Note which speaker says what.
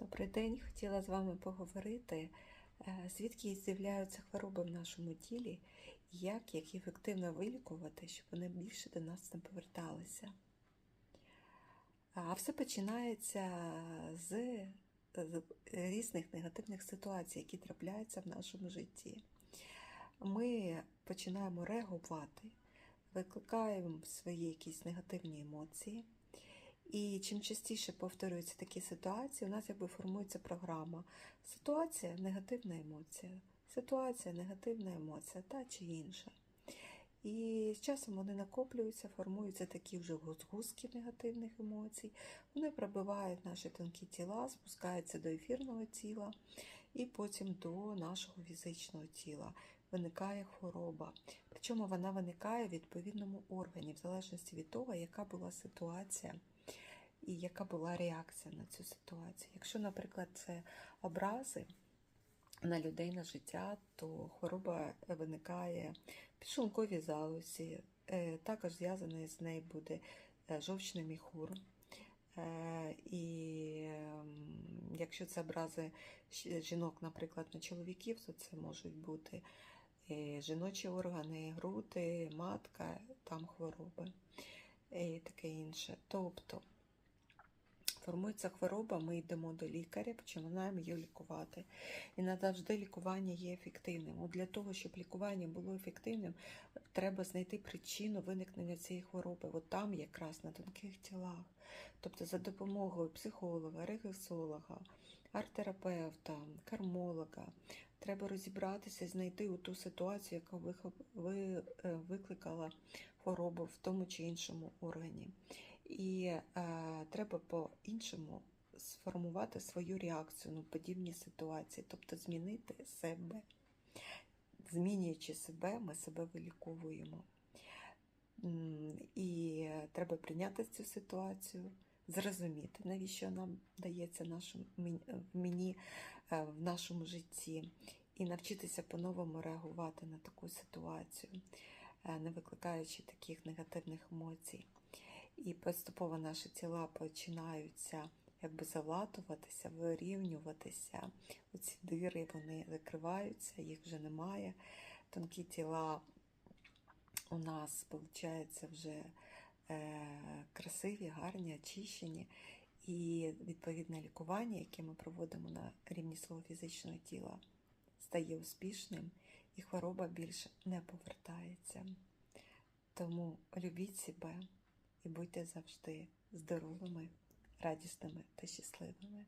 Speaker 1: Добрий день, хотіла з вами поговорити, е, звідки з'являються хвороби в нашому тілі, і як їх ефективно вилікувати, щоб вони більше до нас не поверталися. А все починається з, з різних негативних ситуацій, які трапляються в нашому житті. Ми починаємо реагувати, викликаємо свої якісь негативні емоції. І чим частіше повторюються такі ситуації, у нас якби формується програма. Ситуація негативна емоція, ситуація негативна емоція, та чи інша. І з часом вони накоплюються, формуються такі вже згустки негативних емоцій. Вони пробивають наші тонкі тіла, спускаються до ефірного тіла і потім до нашого фізичного тіла. Виникає хвороба. Причому вона виникає в відповідному органі, в залежності від того, яка була ситуація і яка була реакція на цю ситуацію. Якщо, наприклад, це образи на людей на життя, то хвороба виникає в підшлунковій залозі, е, також зв'язаний з нею буде е, жовчний міхур. Е, І ем, якщо це образи жінок, наприклад, на чоловіків, то це можуть бути е, жіночі органи, груди, матка, там хвороби і таке інше. Тобто формується хвороба, ми йдемо до лікаря, починаємо її лікувати. І не завжди лікування є ефективним. От для того, щоб лікування було ефективним, треба знайти причину виникнення цієї хвороби. От там якраз на тонких тілах. Тобто за допомогою психолога, регресолога, арт-терапевта, кармолога. Треба розібратися, знайти ту ситуацію, яка е, викликала хворобу в тому чи іншому органі. І е, треба по-іншому сформувати свою реакцію на подібні ситуації, тобто змінити себе. Змінюючи себе, ми себе виліковуємо. І треба прийняти цю ситуацію, зрозуміти, навіщо нам дається в мені е, в нашому житті, і навчитися по-новому реагувати на таку ситуацію, е, не викликаючи таких негативних емоцій. І поступово наші тіла починаються якби залатуватися, вирівнюватися. Оці дири вони закриваються, їх вже немає. Тонкі тіла у нас, виходить, вже е, красиві, гарні, очищені. І відповідне лікування, яке ми проводимо на рівні свого фізичного тіла, стає успішним, і хвороба більше не повертається. Тому любіть себе і будьте завжди здоровими, радісними та щасливими.